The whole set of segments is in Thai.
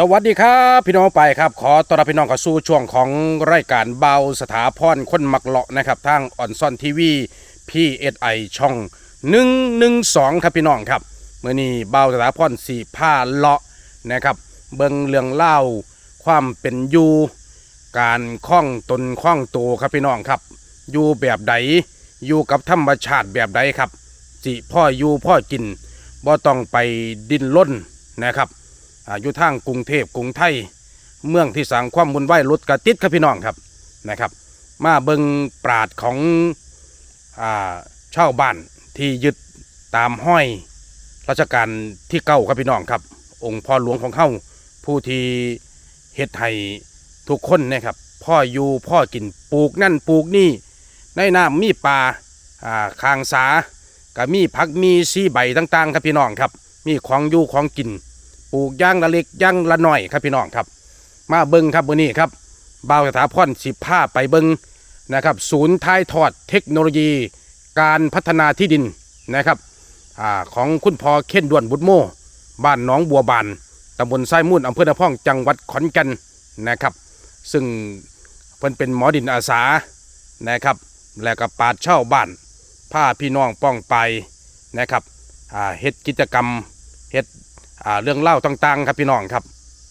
สวัสดีครับพี่น้องไปครับ ขอต้อนรับพี่น้องเข้าสู่ช่วงของรายการเบาสถาพรคนมักเลาะนะครับทางออนซอนทีวีพีเอสไอช่อง 112 ครับพี่น้องครับเมื่อนี้เบาสถาพรสีผ้าเลาะนะครับ เบิงเรื่องเล่าความเป็นอยู่การคล้องตนคล้องตัวครับพี่น้องครับ อยู่แบบใดอยู่กับธรรมชาติแบบใดครับสิพ่ออยู่พ่อกินบ่ต้องไปดิ้นล้นนะครับ อยู่ทางกรุงเทพกรุงไทย เมืองที่สั่งความบุญไหวายรถกระติดครับพี่น้องครับนะครับ มาเบิงปราดของอ่าชาวบ้านที่ยึดตามห้อยรัชกาลที่เก้าครับพี่น้องครับ องค์พ่อหลวงของเข้าผู้ที่เฮ็ดให้ทุกคนนะครับพ่ออยู่พ่อกินปลูกนั่นปลูกนี่ในน้ำมีปลาอ่าคางสาก็มีผักมีซีใบต่างๆ ครับพี่น้องครับ มีของอยู่ของกิน ปลูกย่างละเล็กย่างละหน่อยครับพี่น้องครับ มาเบิ้งครับวันนี้ครับบ่าวสถาพรสิบผ้าไปเบิ้งนะครับ ศูนย์ท้ายทอดเทคโนโลยี การพัฒนาที่ดินนะครับอของคุณพ่อเข่นด่วนบุตรโมบ้านหนองบัวบานตำบลไส้มุ่นอำเภอนาพ่องจังหวัดขอนแก่นนะครับ ซึ่งเพิ่นเป็นหมอดินอาสานะครับ และก็ปาดเช่าบ้านผ้าพี่น้องป้องไปนะครับเฮ็ดกิจกรรมเฮ็ด อ่าเรื่องเล่าต่างๆ ครับพี่น้องครับ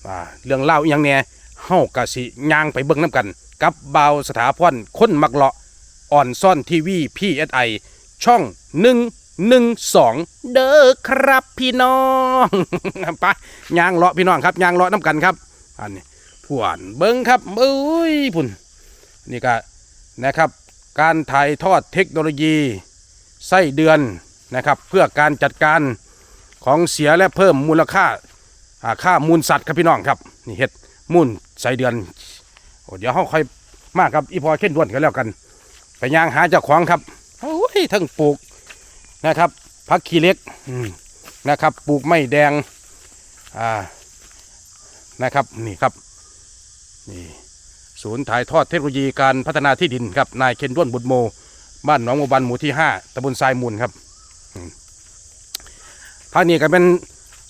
อ่าเรื่องเล่าอย่างเนี้ยเฮากะสิย่างไปเบิ่งน้ำกัน กับเบาสถาพรคนมักเลาะอ่อนซ่อนทีวีพีเอสไอช่องหนึ่งหนึ่งสองเด้อครับพี่น้องไปย่างเลาะพี่น้องครับย่างเลาะน้ำกันครับอันนี้ผวนเบิ้งครับเอ้ยพุ่นนี่ก็นะครับ การถ่ายทอดเทคโนโลยีไส้เดือนนะครับ เพื่อการจัดการ ของเสียและเพิ่มมูลค่าค่ามูลสัตว์ครับพี่น้องครับนี่เห็ดมูลใส่เดือนอเดี๋ยวเขาค่อยมากครับอีพอเช่นด้วนกันแล้วกันไปย่างหาเจ้าของครับโอ้ยทั้งปลูกนะครับพักขี้เล็กนะครับ ปลูกไม้แดงอ่านะครับนี่ครับนี่ศูนย์ถ่ายทอดเทคโนโลยีการพัฒนาที่ดินครับนายเคนด้วนบุตรโม บ้านหนองบัวบันหมู่ที่ห้าตำบลทรายมูลครับ ทางนี้ก็เป็น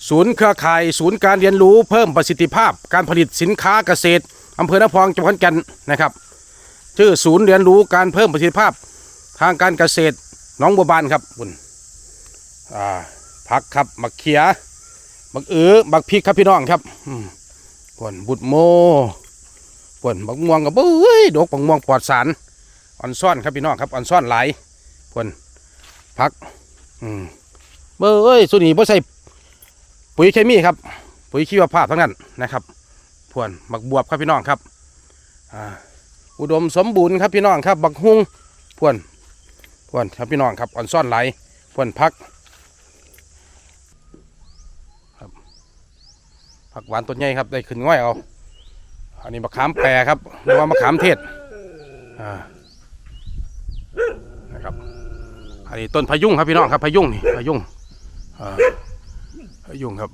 ศูนย์เครือข่าย ศูนย์การเรียนรู้เพิ่มประสิทธิภาพ การผลิตสินค้าเกษตรอำเภอนพองจังหวัดขอนแก่นนะครับชื่อศูนย์เรียนรู้การเพิ่มประสิทธิภาพ ทางการเกษตรหนองบัวบานครับคุณอ่าผักครับบักเขียบักเอือบักพริกครับพี่น้องครับอืมปวนบุดโมปวนบักม่วงกับเบ้ยดอกบักม่วงปลอดสารอ่อนซ่อนครับพี่น้องครับอ่อนซ่อนหลายปวนผัก อืม เบอร์เอ้ยสุนีบ่ใส่ปุ๋ยเคมีครับ ปุ๋ยชีวภาพทั้งนั้นนะครับพวนบักบวบครับพี่น้องครับอุดมสมบูรณ์ครับพี่น้องครับ บักฮุงพวนพวนครับพี่น้องครับอ่อนซ่อนไหลพวนพักครับผักหวานต้นใหญ่ครับได้ขึ้นง่อยเอาอันนี้มะขามแปรครับหรือว่ามะขามเทศนะครับอันนี้ต้นพะยุงครับพี่น้องครับพะยุงนี่พะยุง ยุงครับ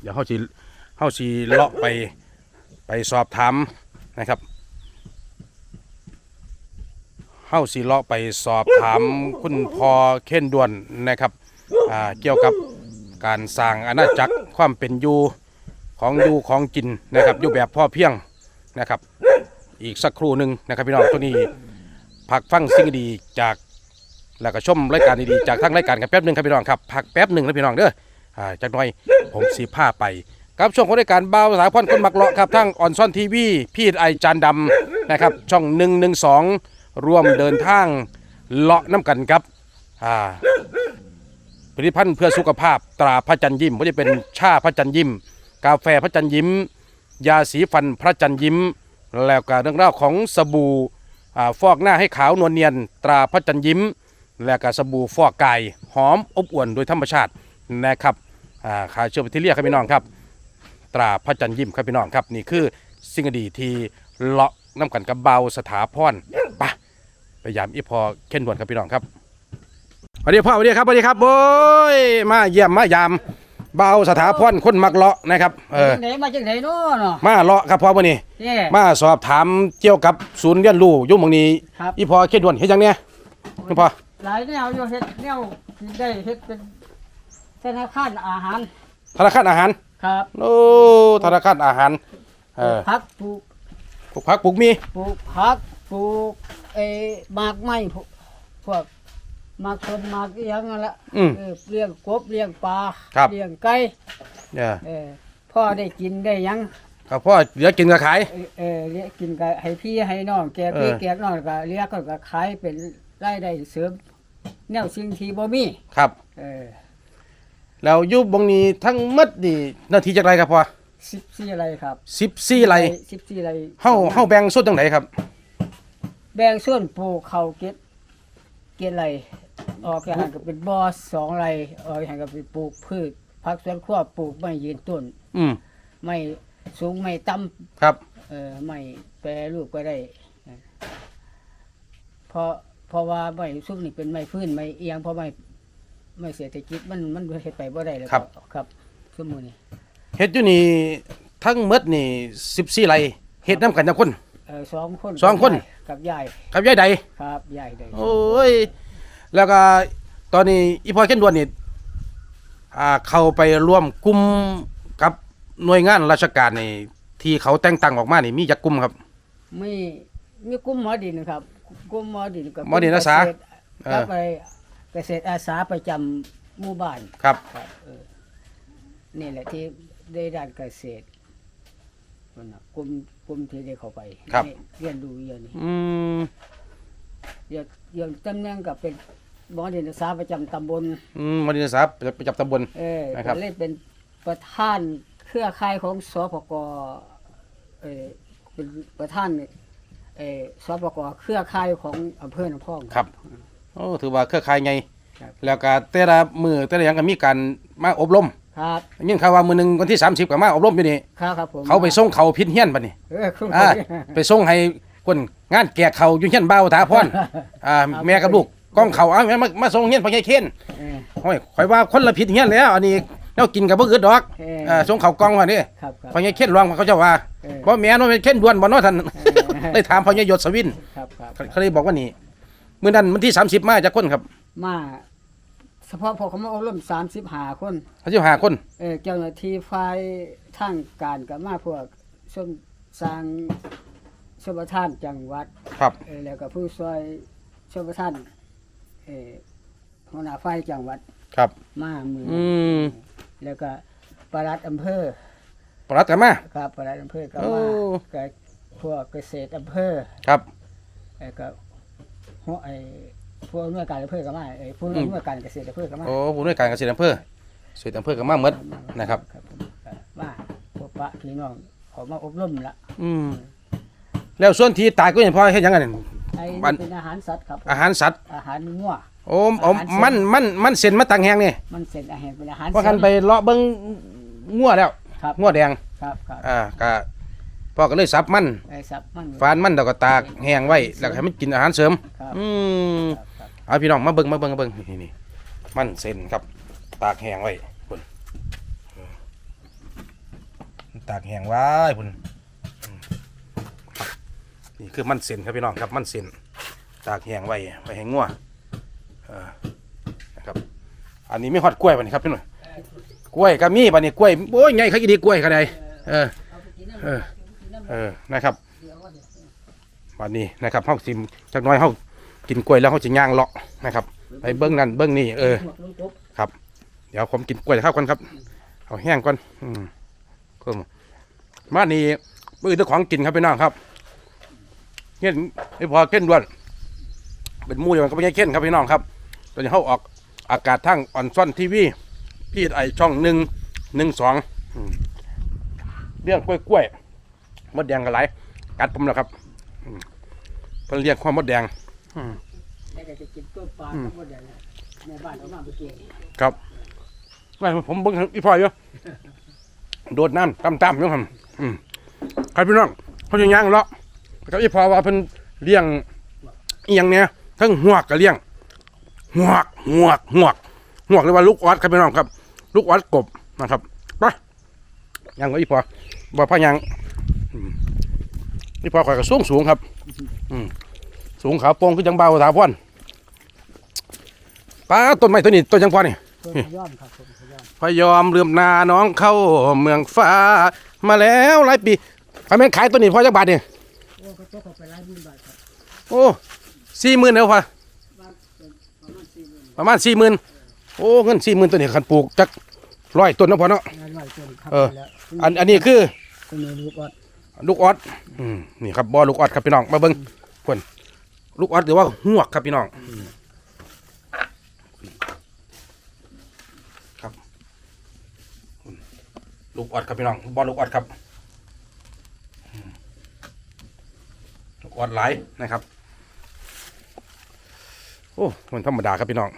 เดี๋ยวเขาสีเขาสีเลาะไปไปสอบถามนะครับเขาสีเลาะไปสอบถามคุณพอเข่นด่วนนะครับเกี่ยวกับการสร้างอาณาจักรความเป็นอยู่ของอยู่ของกินนะครับอยู่แบบพ่อเพียงนะครับ อีกสักครู่หนึ่งนะครับพี่น้องตัวนี้พักฟังสิ่งดีจาก แล้วก็ชมรายการดีๆจากทั้งรายการกันแป๊บหนึ่งครับพี่น้องครับพักแป๊บหนึ่งนะพี่น้องเด้ออ่าจากหน้อยผมสีผ้าไปครับช่วงของรายการบ่าวสายพรคนมักเลาะครับทั้งออนซอนทีวีพี่ไอจานดำนะครับช่องหนึ่งหนึ่งสองร่วมเดินทางเลาะน้ำกันครับอ่าผลิตภัณฑ์เพื่อสุขภาพตราพระจันยิ้มว่าจะเป็นชาพระจันยิ้ม กาแฟพระจันยิ้ม ยาสีฟันพระจันยิ้ม แล้วก็เรื่องราวของสบู่อ่าฟอกหน้าให้ขาวนวลเนียนตราพระจันยิ้ม และก็สบู่ฟอกกายหอมอบอวลโดยธรรมชาตินะครับอ่าขาเชื้อแบคทีเรียครับพี่น้องครับ ตราพระจันทร์ยิ้มครับพี่น้องครับ นี่คือสิ่งดีที่เลาะน้ำกันกับเบาสถาพรไปพยายามอีพอเข้นด่วนครับพี่น้องครับสวัสดีพ่อสวัสดีครับสวัสดีครับโอ้ยมาเยี่ยมมายามเบาสถาพรคนมักเลาะนะครับเออจังไหนมาจังไหนเนาะเนาะมาเลาะครับพ่อวันนี้เย่มาสอบถามเกี่ยวกับศูนย์เรียนรู้อยุ่หมองนี้ครับอีพอเข็ดด่วนเฮ็ดหยังเนี่ยคุณพ่อ หลายแนวอยู่เฮ็ดแนวที่ได้เฮ็ดเป็นธนาคารอาหารธนาคารอาหาร ครับโอ้ธนาคารอาหารเออพักปลูกปลูกผักปลูกมีปลูกพักปลูกเออหมากไม้พวกพวกหมากต้นหมากอหยังนั่นละอืม เออเลี้ยงกบเลี้ยงปลาครับ เลี้ยงไก่เนี่ยเออพ่อได้กินได้หยังก็พ่อเหลือกินก็ขาย เออเออเลี้ยงกินก็ให้พี่ให้น้องแกพี่เออ แกน้องก็เลี้ยงก็ก็ขายเป็นรายได้เสริม แนวสิ่งที่บ่มีครับ เออแล้วอยุบบงนี้ทั้งหมดนี่นาทีจักไรครับพ่อ14ไรครับสิบสี่ไร14ไรเฮาเฮาแบ่งส่วนตรงไหนครับ แบ่งส่วนปลูกเขาวเก็ดเก็ดไรออกจากหันก็เป็นบ่อสองไรออกจากหันก็เป็นปลูกพืชผักสวนครัวปลูกไม้ยืนต้น อืมไม่สูงไม่ต่ำครับเออไม่แปรรูปก็ได้เออเพราะ เพราะว่าไม่ซุกนี่เป็นไม้พื้นไม้เอียงเพราะไม่ไม่เศรษฐกิจมันมันเฮ็ดไปบ่ได้แล้วครับ ครับสมมุตินี่เฮ็ดอยู่นี่ทั้งหมดนี่สิบสี่ไรเฮ็ดน้ำกันจังคน เออสองคนสองคน กับยายครับยายใด ครับยายได้โอ้ย แล้วก็ตอนนี้อีพอเช่นดวนนี่อ่าเข้าไปร่วมกลุ่มกับหน่วยงานราชการนี่ที่เขาแต่งตั้งออกมานี่มีจักกลุ่มครับ มีมีกลุ่มหมอดินครับ กลุ่มหมอดินกับหมอดินอาสาเกษตรเออกับไปเกษตรอาสาประจำหมู่บ้านครับ ครับเออนี่แหละที่ได้ด้านเกษตรนั่นน่ะกลุ่มกลุ่มที่ได้เข้าไปครับ นี่เรียนรู้เยอะนี่อืมเดี๋ยวเดี๋ยวตำแหน่งกับเป็นหมอดินอาสาประจำตำบล อืมมาดีสาประจับตำบล เออนะครับ ก็เลยเป็นประธานเครือข่ายของสพกเออเป็นประธาน เออสพกเครือข่ายของอำเภอหนองพอง ครับ โอ้ถือว่าเครือข่ายไงครับ แล้วก็แต่ละมือแต่ละอย่างก็มีการมาอบรมครับยิ่งข่าวว่ามือหนึ่งวันที่ 30ก็มาอบรมอยู่นี่ครับครับผมเขาไปส่งเขาพิษเฮียนบัดนี้เออคุณอ่าไปส่งให้คนงานแก่เขาอยู่เฮียนเบาวถาพรอ่าแม่กับลูกกล้องเขาเอามามาส่งเฮียนพ่อใหญ่เคนเออ โอ้ยข่อยว่าคนละผิดเฮียนแล้ว อันนี้แล้วกินกับบ่อึดดอกเอออ่าส่งเขากล้องว่านี่ครับครับพ่อใหญ่เคนรองเขาเจ้าว่าเออ บ่แม่นว่าเป็นเคนด่วนบ่เนาะท่านอ ได้ถามพ่อใหญ่ยศสวินครับครับเขาเลยบอกว่านี่มื้อนั้นวันที่30มาจากคนครับ มาเฉพาะพอเขามาอบรมสามสิบห้าคนเขาสิหาคนเออเจ้าหน้าที่ฝ่ายทางการกับมาพวกส้มสร้างชมประทานจังหวัดครับเออแล้วก็ผู้ช่วยชมประทานเออหัวหน้าฝ่ายจังหวัดครับ มามืออืมแล้วก็ปลัดอำเภอปรัดกันมาครับปลัดอำเภอก็โอ้มากับ พวกเกษตรอำเภอครับแล้วก็หัวไอ้พวกหน่วยการอำเภอก็มาไอ้พวกหน่วยการเกษตรอำเภอก็มาโอ้ผู้ด้วยการเกษตรอำเภอเกษตรอำเภอก็มาหมดนะครับครับ ผมก็มาพวกปะพี่น้องเออกมาอบรมละอืมแล้วส่วนที่ตายก็ยังพอเฮ็ดหยังไงนไอ้มันนี่เป็นอาหารสัตว์ครับผมอาหารสัตว์ อาหารงัว โอ้โอ้อาหารเสริมมันมันมันเส้นมาตังแหงนี่มันเสร็จอาหารเป็นอาหารเพราะกันไปเลาะเบิ่งงัวแล้วครับงัวแดง ครับครับอ่าก็ พ่อก็เลยสับมันไอ้สับมันฟานมันแล้วก็ตากแห้งไว้แล้วก็ให้มันกินอาหารเสริม ครับอืมครับครับเอาพี่น้องมาเบิ่งมาเบิ่งมาเบิ่งนี่นี่มันเส้นครับ ตากแห้งไว้พุ่นตากแห้งไว้พุ่นอืมครับนี่คือมันเส้นครับพี่น้องครับมันเส้นตากแห้งไว้ไว้ให้งัวเออนะครับ อันนี้ไม่ฮอดกล้วยป่ะนี่ครับพี่หน่อยกล้วยก็มีป่ะนี่กล้วยโอ้ยไงเขาอีดีกล้วยขนาดใดเออเออ เออนะครับวันนี้นะครับเฮาสิมจักน้อยเฮากินกล้วยแล้วเฮาจะย่างเลาะนะครับ ไปเบิ้งนั่นเบิ้งนี่เออครับ เดี๋ยวผมกินกล้วยข้าวก่อนครับ เอาแห้งก่อนอืมก็มานี่มือเจ้าของกินครับพี่น้องครับเงี้ยไม่พอเข่นด้วนเป็นมูเดียวกันก็ไม่ใช่เข่นครับพี่น้องครับตอนนี้เขาออกอากาศทั้งออนซ่อนทีวีพี่ไอช่องหนึ่งหนึ่งสองเลี้ยงกล้วยกล้วย มดแดงกันหลายกัดผมแล้วครับอืมเพิ่นเลี้ยงความมดแดงแล้วก็จะกินต้นปลาอืมทั้งหมดเลยในบ้านเอามาเมื่อกี้ครับไม่ผมเบิ่งอีพ่ออยู่โดดน้ำต่ำๆอยู่ครับอืมใครพี่น้องเขาจะย่างเลาะแล้วก็อีพ่อว่าเพิ่นเลี้ยงอีหยังเนี่ยทั้งหวกก็เลี้ยงหวกหวกหวกหวกเรียกว่าลูกออดครับพี่น้องครับ ลูกออดกบนะครับไปย่างก็อีพ่อบ่พ่อย่าง อืมอีพ่อข่อยก็สูงสูงครับอืมสูงขาวโป่งคือจังเบาถาพรป้าต้นไม้ต้นนี้ต้นจังพอนี่ต้นขย้อมครับต้นขย้อมพยอมเรื่มนาน้องเข้าเมืองฟ้า มาแล้วหลายปีพาแม่นขายตัวนี้พอจักบาทเนี่ยโอ้ก็ตกออกไปหลายหมื่นบาทครับโอ้สี่หมื่นแล้วพอบ้านเป็นประมาณสี่หมื่นประมาณสี่หมื่นโอ้เงินสี่หมื่นตัวนี้คันปลูกจักร้อยต้นเนาะพอเนาะงานไหวจนครับเออไปแล้วอันอันนี้คือคุณมี ลูกออดอืมนี่ครับบ่อลูกออดครับพี่น้องมาเบิ้งเพิ่นลูกออดหรือว่าหวกครับพี่น้องครับลูกออดครับพี่น้องบ่อลูกออดครับลูกออดหลายนะครับโอ้มันธรรมดาครับพี่น้อง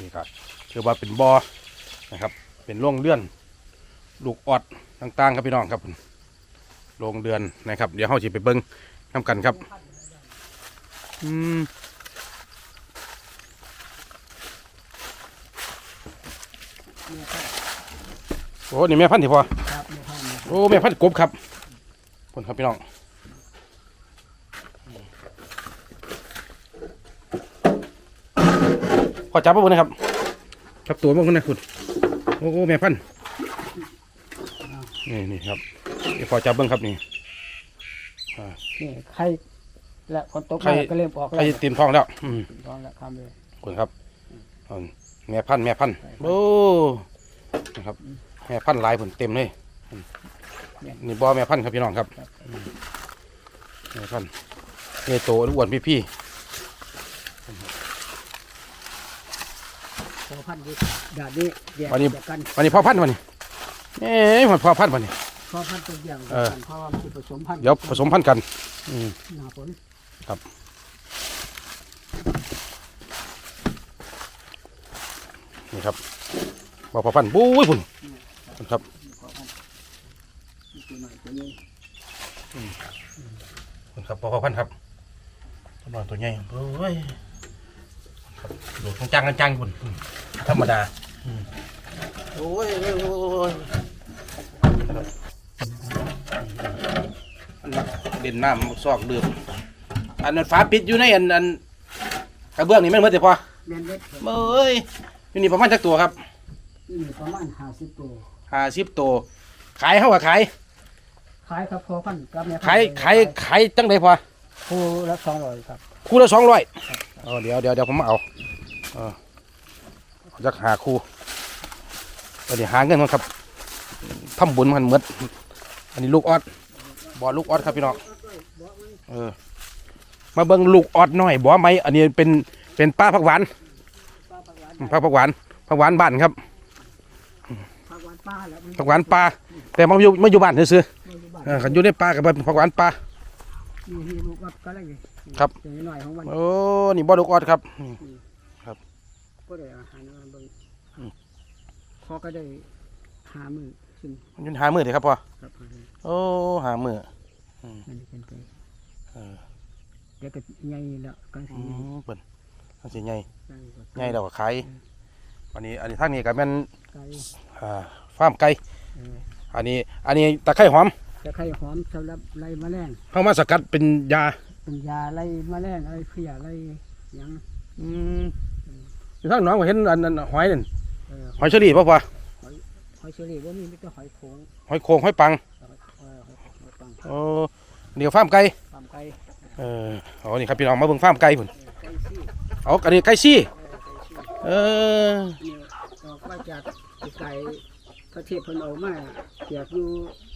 นี่ครับคือว่าเป็นบ่อนะครับ เป็นโรงเลื่อน ลูกออดต่างๆ ครับพี่น้องครับโรงเรือนนะครับ เดี๋ยวเราจะไปเบิ้งน้ำกันครับ อืมโอ้นี่แม่พันธุ์ที่พอครับไม่ท่านนะโอ้แม่พันธุ์กบครับผลครับพี่น้องขอจับมาบนนะครับจับตัวมาบนนะคุณโอ้โอ้แม่พันธุ์ นี่นี่ครับเดี๋ยวขอจับเบิ้งครับนี่นี่ไข่และคนตกไข่มาก็เริ่มออกใครแล้วเตรียมท้องแล้ว อืมตอนละคำเลยคุณครับอืมแม่พันธุ์แม่พันธุ์โอ้นะครับแม่พันธุ์หลายผลเต็มเลยอืมนี่บ่อแม่พันธุ์ครับพี่น้องครับอืมแม่พันธุ์นี่โตอ้วนพี่พี่พอพันธุ์ดีดาดนี้แยกจากกันๆวันนี้พ่อพันธุ์วันนี้ เอ้ยมันพ่อพันธุ์วันนี้พอพันธุ์ตัวอย่างเออ เพราะว่ามันผสมพันธุ์เดี๋ยวผสมพันธุ์กัน อืม หน้าฝนนี่ครับบ่อพ่อพันธุ์บุ้ยพุ่นพุ่นครับพอพันธุ์ตัวหน่อยตัวนี้พุ่นครับบ่อพ่อพันธุ์ครับตัวน้อยตัวใหญ่โอ้ยครับโดดจังๆจังๆพุ่นอืมธรรมดาอืม โอ้ยโอ้ยโอ้ยโอ้ยครับอันนั้นเด่นน้ำซอกเดือดอันนั้นฟ้าปิดอยู่ในอันอันกระเบื้องนี่แม่นเมื่อแต่พอแมนเล็ดเอ้ยอยู่นี่ประมาณจักตัวครับนี่ประมาณห้าสิบตัวห้าสิบตัวขายเท่ากับขายขายครับพอพันธุ์กับแม่พันธุ์ขายขายขายจังไดพอคู่ละสองร้อยครับคู่ละสองร้อยเออเดี๋ยวเดี๋ยวเดี๋ยวผมมาเอาเออจักหาคู่ เดี๋ยวหาเงินก่อนครับทำบุญมันเหมือนอันนี้ลูกออดบ่อลูกออดครับพี่น้องเออ มาเบิ่งลูกออดหน่อยบ่อไหมอันนี้เป็นเป็นป้าผักหวานปลาผักหวานป้าผักหวานผักหวานบ้านครับผักหวานปลาแล้วมันผักหวานปลาแต่มาอยู่มาอยู่บ้านซื่อไม่รู้บ้านๆเออคันอยู่ในป่ากับผักหวานปลานี่นี่ลูกวัดก็ได้ไงครับตัวน้อยของมันโอ้นี่บ่อลูกออดครับก็ได้อาหารมาเบิ่งอืมพ อก็ได้หามือขึ้นมันอยืนหามือเถอะครับพ่อครับโอ้หามืออันนี้เป็นไปเออเดี๋ยวก็ใหญ่แล้วก็สิอืมเปิ่นอันสิใหญ่ใหญ่กว่าใหญ่แล้วก็ขายอันนี้อันนี้ทางนี้ก็แม่นไก่อ่าฟาร์มไก่เอออันนี้ อันนี้ตะไคร้หอมจะไข่หอมสำหรับไล่แมลงเข้ามาสกัดเป็นยาเป็นยาไล่แมลงอะไรเพียไล่หยังอืมอยู่ทางหน้องก็เห็นอันนั้นหอยนั่นเออ หอยเชอรี่ป่ะพ่อหอยเชอรี่ว่ามีมีแต่หอยโขงหอยโขงหอยปังเออเออหอยหอยปังโอ้อันนี้ก็ฟาร์มไก่ตามไก่เอออ๋อนี่ครับพี่น้องมาเบิ่งฟาร์มไก่พุ่นไก่ซี่เอาอันนี้ไก่ซี่เออไก่ซี่เออเนี่ยออกมาจากไก่ประเทศเพิ่นเอามาเกียกอยู่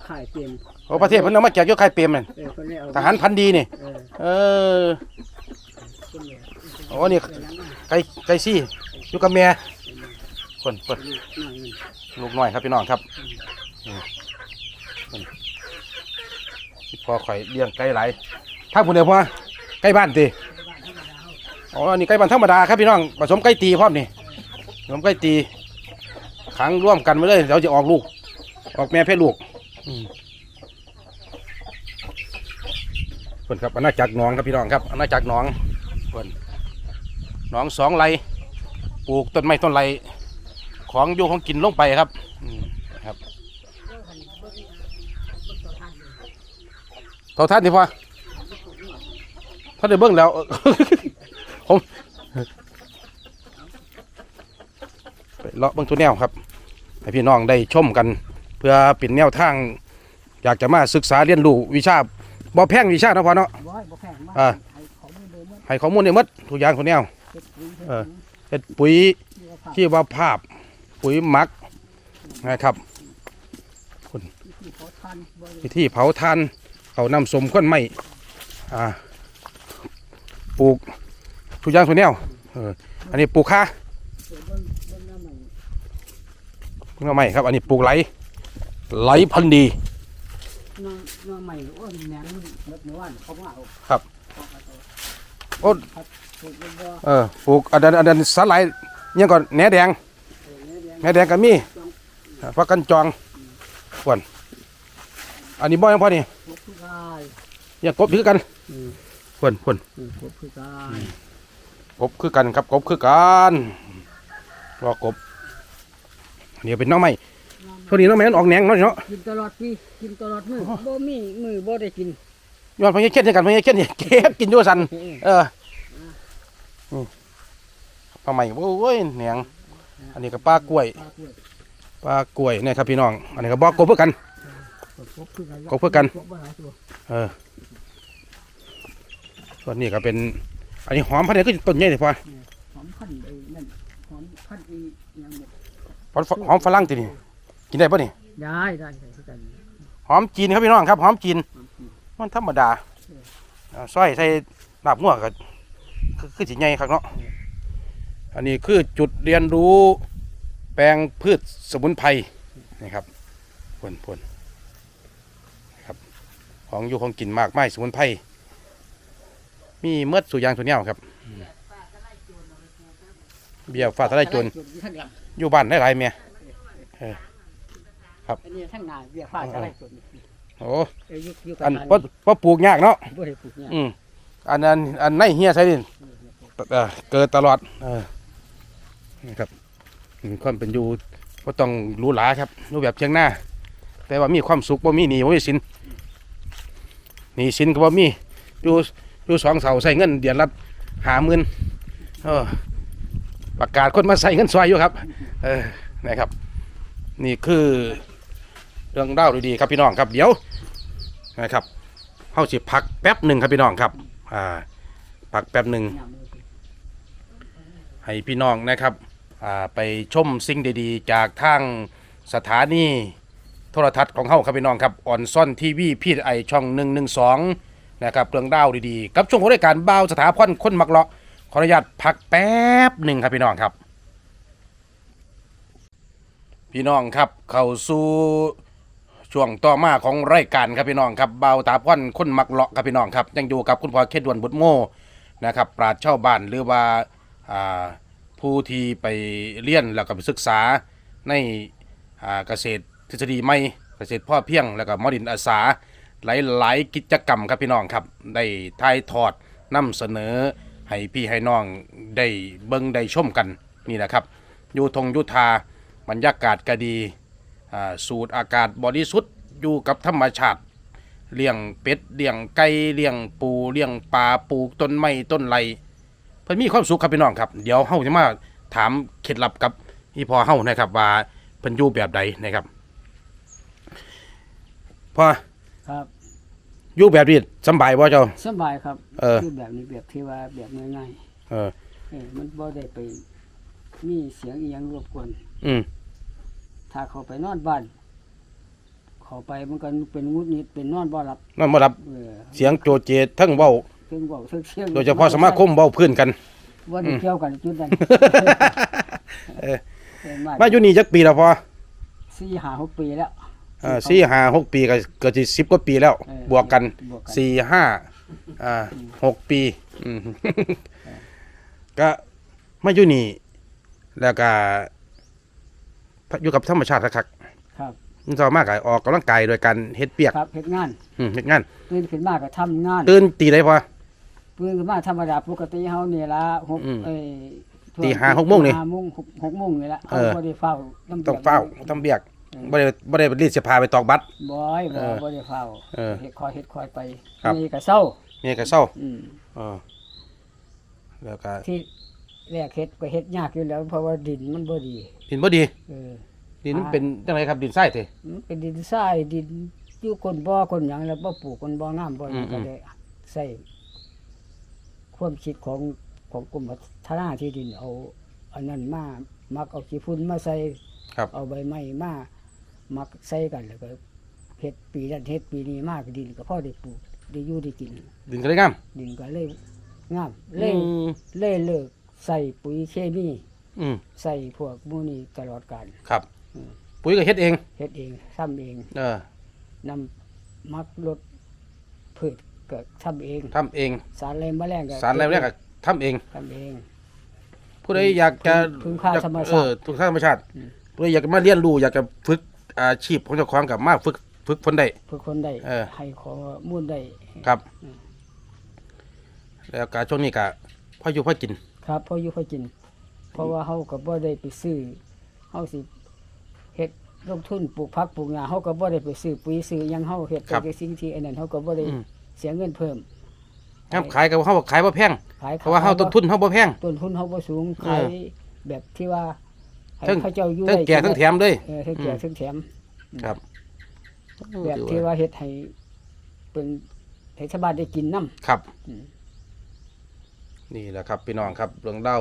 ข่ายเตรียมโอ้ประเทศเพิ่นเอามาแจกอยู่ไข่เปรมนั่นเออเพิ่นเลยเอาทหารพันธุ์ดีนี่เออเออ เพิ่นเลยโอ้นี่เพิ่นเอามาไก่ไก่ซี่อยู่กับแม่ คนคนลูกน้อยมันลูกน้อยครับพี่น้องครับพอข่อยเลี้ยงไก่หลถ้าผู้เดียวพ่อไก่บ้านตีอ๋อนนี้ไก่บ้านธรรมดาครับพี่น้องผสมไก่ตีพร้อมนี่ผสมไก่ตีขังร่วมกันไปเลยเดี๋ยวจะออกลูก ออกแม่เพศลูกอืมคนครับอาณาจักรหน้องครับพี่น้องครับอาณาจักรหน้องคนหน้องสองไรปลูกต้นไม้ต้นไร ของอยู่ของกินลงไปครับอืมครับเท่าท่านดีพอท่านได้เบิ้งแล้วผมไปเลาะเบิ่งตัวแนวครับให้พี่น้องได้ชมกัน เพื่อเป็นแนวทาง อยากจะมาศึกษาเรียนรู้วิชาบ่แพงวิชาเนาะพ่อเนาะบ่ให้บ่แพงมากอ่าให้ของมือเดิมหมดให้ข้อมูลได้หมดทุกอย่างตัวแนวเฮ็ดปุ๋ยเออเฮ็ดปุ๋ยเฮ็ดปุ๋ยที่ว่าภาพ ปุ๋ยหมักนะครับที่เขาทานบ่ได้วิธีเผาทานเขานำสมข้นไม่ปลูกทุกอย่างตัวแนวอันนี้ปลูกค่าเกิดเบิ่งเบิ่งน้ำมันปลูกหน่อไม้ครับ อันนี้ปลูกไหลไหลพันธุ์ดีน้องน้องใหม่โอ้ยแหนงเมื่อวานเขามาเอาครับโอ้ครับปลูกบ่บ่เออปลูกอันนั้นอันนั้นสาหร่ายยังก่อนแหนแดง เออเนี่ยเลี้ยงแหนแดงก็มีพักกันจองควนอันนี้บ่ยังพอนี่ปลูกคือได้อย่ากบคือกันอืมควนควนปลูกคือได้กบคือกันครับกบคือกันรอกบอันนี้เป็นหน้องไม้ช่วงนี้หน้องไม้มันออกแหนงเนาะเนาะกินตลอดปีกินตลอดมื้อบ่มีมื้อบ่ได้กินย้อนพญาเข็ดด้วยกันพญาเข็ดนี่เก็บกินอยู่สันเออนี่ปลาใหม่โอ้ยแหนง อันนี้ก็ปลากล้วยปลากล้วยปลากล้วยเนี่ยครับพี่น้อง อันนี้ก็บอกกบเพื่อกันกบคือกันกบคือกันกบบ่หลายตัวเออส่วนนี้ก็เป็น อันนี้หอมพันธุ์นี้ก็ต้นใหญ่เลยพอหอมพันธุ์ไอ้นั่นหอมพันธุ์อีหยังเนี่ยหอมฝหอมฝรั่งตีนี่กินได้ปะนี่ได้ได้ได้คือกันหอมจีนครับพี่น้องครับหอมจีนหอมกินมันธรรมดาเอาซอยใส่ลาบงัวก็คือคือสิใหญ่ครับเนาะ อันนี้คือจุดเรียนรู้แปลงพืชสมุนไพรนะครับพนพนครับของอยู่ของกินมากไม้สมุนไพรมีเมืดสุยางสุแนวครับ เบียร์ฟ้าทะลายโจรทั้งหลังอยู่บ้านได้หลายเมียอันนี้ทั้งหน้าเบี้ยฟ้าทะลายโจรโอ้เอ้ยอยู่อยู่อันกัพอพอปลูกยากเนาะบ่ได้ปลูกเนี่ยอืมอันนั้นอันในเฮียใช่ดิเออเกิดตลอดเออ นี่ครับความเป็นอยู่ก็ต้องรู้หลาครับรู้แบบเชียงหน้า แต่ว่ามีความสุขบ่มีหนี้บ่มีสินหนี้สินก็บ่มีอยู่อยู่สองเสาใส่เงินเดือนละหาหมื่นประกาศคนมาใส่เงินซอยอยู่ครับเออนะครับ นี่คือเรื่องเล่าดีๆครับพี่น้องครับเดี๋ยวนะครับเฮาสิพักแป๊บหนึ่งครับพี่น้องครับอ่าพักแป๊บหนึ่งให้พี่น้องนะครับ ไปชมสิ่งดีๆ จากทางสถานีโทรทัศน์ของเฮาครับพี่น้องครับออนซ่อนทีวีพีไอช่อง 112นะครับเรื่องดาวดีๆ กับช่วงของรายการบ่าวสถาพรคนมักเลาะขออนุญาตพักแป๊บหนึ่งครับพี่น้องครับ พี่น้องครับเข้าสู่ช่วงต่อมาของรายการครับพี่น้องครับบ่าวตาพรคนมักเลาะครับพี่น้องครับยังอยู่กับคุณพ่อเคดวนบุตรโมนะครับปราชญ์ชาบ้านหรือว่าอ่า ผู้ที่ไปเรียนแล้วก็ไปศึกษาในอ่าเกษตรทฤษฎีใหม่เกษตรพ่อเพียงแล้วก็มอดินอาสา หลายหลายๆกิจกรรมครับพี่น้องครับได้ถ่ายทอดนำเสนอให้พี่ให้น้องได้เบิ่งได้ชมกันนี่แหละครับอยู่ทงยุทาบรรยากาศก็ดีอ่าสูดอากาศบริสุทธิ์อยู่กับธรรมชาติ เลี้ยงเป็ดเลี้ยงไก่เลี้ยงปูเลี้ยงปลาปลูกต้นไม้ต้นไร เพิ่นมีความสุขครับพี่น้องครับ เดี๋ยวเฮาจะมาถามเคล็ดลับกับอีพอเฮานะครับ ว่าเพิ่นอยู่แบบใดนะครับพอครับอยู่แบบนี้สำบายบ่เจ้า สบายครับเออ คือแบบนี้แบบที่ว่าแบบง่ายเออ ๆเออมันบ่ได้ไปมีเสียงอีหยังรบกวน อืมถ้าเขาไปนอนบ้าน เขาไปมันก็เป็นงุดหงิดเป็นนอนบ่หลับนอนบ่รับเออเสียงโจเจทั้งเว้า เพิ่งบอกเพิ่งเสียงโดยเฉพาะสมาคมเว้าพื้นกันว่าได้เกี่ยวกันจุดนั้นเออ เออมามาอยู่นี่จักปีแล้วพอสี่ห้าหกปีแล้วอ่าสี่ห้าหกปีก็เกิดสิ10กว่าปีแล้ว เออบวกกันบวกกัน สี่ห้าอ่าหกปีอืมก็มาอยู่นี่แล้วก็อยู่กับธรรมชาติคักครับ ๆมันชอบมากออกกำลังกายโดยการเฮ็ดเปียกครับเฮ็ดงานอืมเฮ็ดงาน ตื่นขึ้นมาก็ทำงานตื่นตีได้พอ ตื่นขึ้นมาธรรมดาปกติเฮานี่ละหกอืมเอ้ยตีห้าหกโมงนี่ห้าโมงหกหกโมงนี่ละเอเขาอ บ่ได้เฝ้าน้ำต้องเฝ้าต้องเบียกเออบ่ได้บ่ได้รีดเสื้อผ้าไปตอกบัตร บ่อยบ่เออบ่ได้เฝ้าเออเฮ็ดคอยเฮ็ดคอยไปครับ นี่ก็เศร้านี่ก็เศร้าอืมเออแล้วก็ที่แรกเฮ็ดก็เฮ็ดยากอยู่แล้ว เพราะว่าดินมันบ่ดี ดินบ่ดี เออ ดินมันอ่าเป็นจังไดครับดินทรายเถมันเป็นดินทรายดินอยู่คนบ่อคนหยังแล้วบ่ปลูกคนบ่น้ำบ่หยังอืม ก็ได้ใส่ ความคิดของของกรมพัฒนาที่ดินเอาอันนั้นมามักเอาขี้ฝุ่นมาใส่ครับ เอาใบไม้มามักใส่กันแล้วก็เฮ็ดปีนั้นเฮ็ดปีนี้มากดินก็พอได้ปลูกได้อยู่ได้กิน ดินก็เลยงามดินก็เลยงามเลยอืมเลยเลิกใส่ปุ๋ยเคมีอืมใส่พวกหมูนี่ตลอดการ ครับ อืม ปุ๋ยก็เฮ็ดเอง เฮ็ดเองทำเอง เออนำมักลดพืช ก็ทำเองทำเอง สารอะไรแมลงก็สารอะไรแรกก็ทำเอง ทำเอง ผู้ใดอยากจะพึ่งพาอยกธรรมชาติเออพึ่งพาธรรมชาติอืม ผู้ใดอยากจะมาเรียนรู้อยากจะฝึกอาชีพของเจ้าของกับมาฝึกฝึกฝนได้ เพื่อคนได้เออ ให้ข้อมูลได้ครับอืมแล้วการช่วงนี้ก็พออยู่พอกิน ครับพออยู่พอกิน เพราะว่าเฮาก็บ่ได้ไปซื้อเฮาสิเฮ็ดลงทุนปลูกผักปลูกหญ้าเฮาก็บ่ได้ไปซื้อปุ๋ยซื้อหยังเฮาเฮ็ดครับแต่สิ่งที่อันนั้นเฮาก็บ่ได้อืม เสียเงินเพิ่มครับขายกับเฮาขายบ่แพงขายเพราะว่าเฮาต้นทุนเฮาบ่แพงต้นทุนเฮาบ่สูงเออขายแบบที่ว่าให้ทั้งเขาเจ้าอยู่ทั้งได้แก่ทั้งแถมเลยเออทั้งแก่ทั้งแถมครับแบบที่ว่าเฮ็ดให้เป็นให้ชาวบ้านได้กินน้ำครับอืมนี่แหละครับพี่น้องครับเรื่องเล่า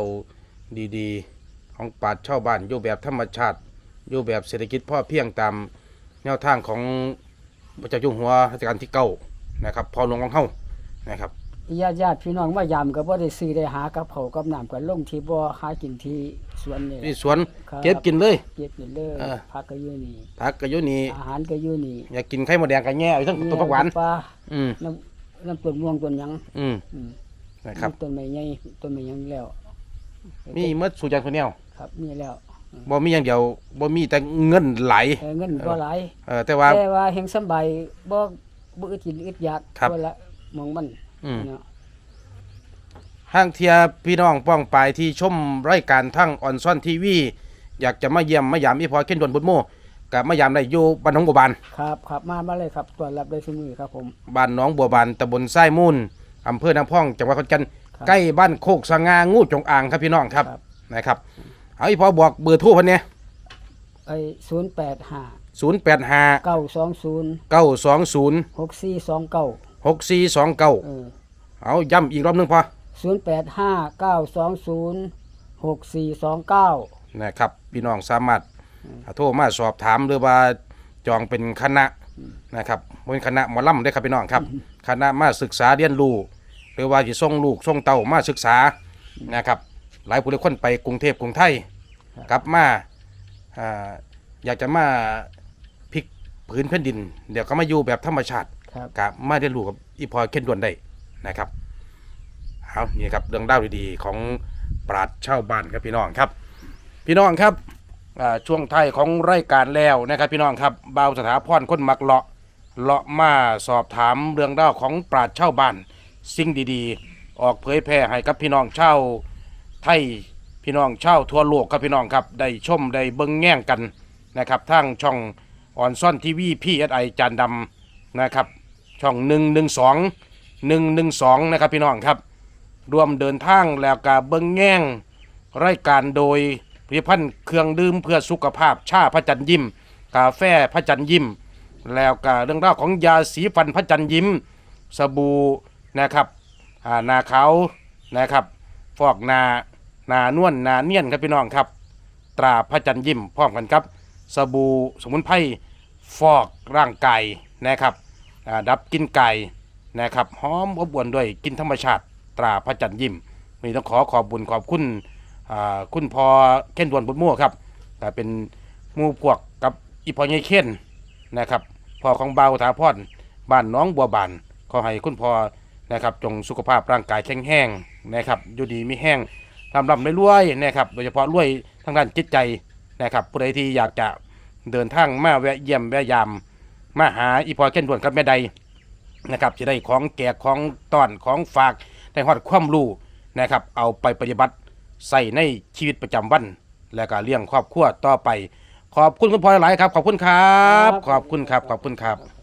ดีๆ ของปราชญ์ชาวบ้านอยู่แบบธรรมชาติอยู่แบบเศรษฐกิจพ่อเพียงตามแนวทางของพระเจ้าอยู่หัวรัชกาลที่เก้า นะครับพ่อหลวงของเฮานะครับญาติญาติพี่น้องมายามก็บ่ได้ซื้อได้หากับเขาวกับน้ำกันลงที่บ่หากินที่สวนนี่ ที่สวนครับ เก็บกินเลย เก็บนี่เลยเออผักก็อยู่นี่ ผักก็อยู่นี่อาหารก็อยู่นี่อยากกินไข่มดแดงก็แง่เอาทั้งต้นผักหวานปลาอืมน้ำน้ำต้นม่วงต้นหยังอืมอืมนะครับ มีต้นไม้ใหญ่ต้นไม้หยังแล้วมีเมื่อสู่อย่างคนแนวครับมีแล้วบ่มีอย่างเดียวบ่มีแต่เงินไหล เออเงินบ่หลาย เออแต่ว่า แต่ว่าแห่งสำบายบ่ บ่อึดกินอึดอยากครับคนละหมองมันอืมเนาะห้างเทียพี่น้องป้องปลายที่ชมรายการทั้งออนซ่อนทีวี อยากจะมาเยี่ยมมายามอีพอเข็นดวนบุญโมกับมายามได้อยู่บ้านหนองบัวบานครับครับมามาเลยครับต้อนรับได้ซุมื้อครับผม บ้านหนองบัวบานตำบลไส้มูลอำเภอน้ำพองจังหวัดขอนแก่นครับใกล้บ้านโคกสง่างูจงอางครับพี่น้องครับครับ นะครับ เอาอีพอบอกเบอร์โทรเพันเนี่ย ไอ้085ศูนย์แปดห้า920เก้าสองศูนย์6429หกสี่สองเก้าเออเอาย้ำอีกรอบหนึงพอ0859206429นะครับ พี่น้องสามารถโทรมาสอบถามหรือว่าจองเป็นคณะนะครับบ่เป็นคณะหมอลำได้อครับพี่น้องครับ คณะมาศึกษาเรียนรู้หรือว่าจะส่งลูกส่งเต้ามาศึกษานะครับ หลายผู้หลายคนไปกรุงเทพกรุงไทยกลับมา อ่าอยากจะมาพลิกพื้นแผ่นดิน เดี๋ยวก็มาอยู่แบบธรรมชาติครับ กับมาเรียนรู้กับอีพอเข็นด่วนได้นะครับเอานี่ครับเรื่องเล่าวดีๆของปราดเช่าบ้านครับพี่น้องครับ พี่น้องครับอ่าช่วงท้ายของรายการแล้วนะครับ พี่น้องครับบ่าวสถาพรคนมักเลาะเลาะมาสอบถามเรื่องเล่าวของปราดเช่าบ้านสิ่งดีๆ ออกเผยแพร่ให้กับพี่น้องเช่าวไทย พี่น้องเช่าวทั่วโลกครับพี่น้องครับได้ชมได้เบิ่งแง่งกันนะครับทางช่องออนซ่อนทีวีพีเอสไอจานดำนะครับช่อง1 1 2 1 1 2นะครับพี่น้องครับรวมเดินทางแล้วก็เบิ้งแง่งรายการโดยผลิตภัณฑ์เครื่องดื่มเพื่อสุขภาพชาพระจันทร์ยิ้ม กาแฟพระจันทร์ยิ้ม แล้วก็เรื่องราวของยาสีฟันพระจันทร์ยิ้ม สบู่นะครับอ่านาขาวนะครับ ฟอกนา นานวลนาเนียนครับพี่น้องครับ ตราพระจันทร์ยิ้มพร้อมกันครับ สบู่สมุนไพรฟอกร่างกายนะครับดับกลินไก่นะครับหอมอบอวนด้วยกลินธรรมชาติตราพระจันทร์ยิ้มวันนี้ต้องขอขอบบุญขอบคุณคุณพอเข่นดวนบุญมั่วครับแต่เป็นหมู่พวกกับอีพอใหญ่เข่นนะครับพ่อของเบาถาพรบ้านน้องบัวบานขอให้คุณพ่อนะครับจงสุขภาพร่างกายแข็งแรงนะครับอยู่ดีไม่แห้ง ลำลำรวยๆนะครับโดยเฉพาะรวยทางด้านจิตใจนะครับผู้ใดที่อยากจะเดินทางมาแวะเยี่ยมแวะยามมาหาอีพอเข่นด่วนกับแม่ใดนะครับจะได้ของแจกของต้อนของฝากได้ฮอดความรู้นะครับ เอาไปปฏิบัติใส่ในชีวิตประจำวัน และก็เลี้ยงครอบครัวต่อไป ขอบคุณคุณพ่อหลายครับ ขอบคุณครับ ขอบคุณครับขอบคุณครับ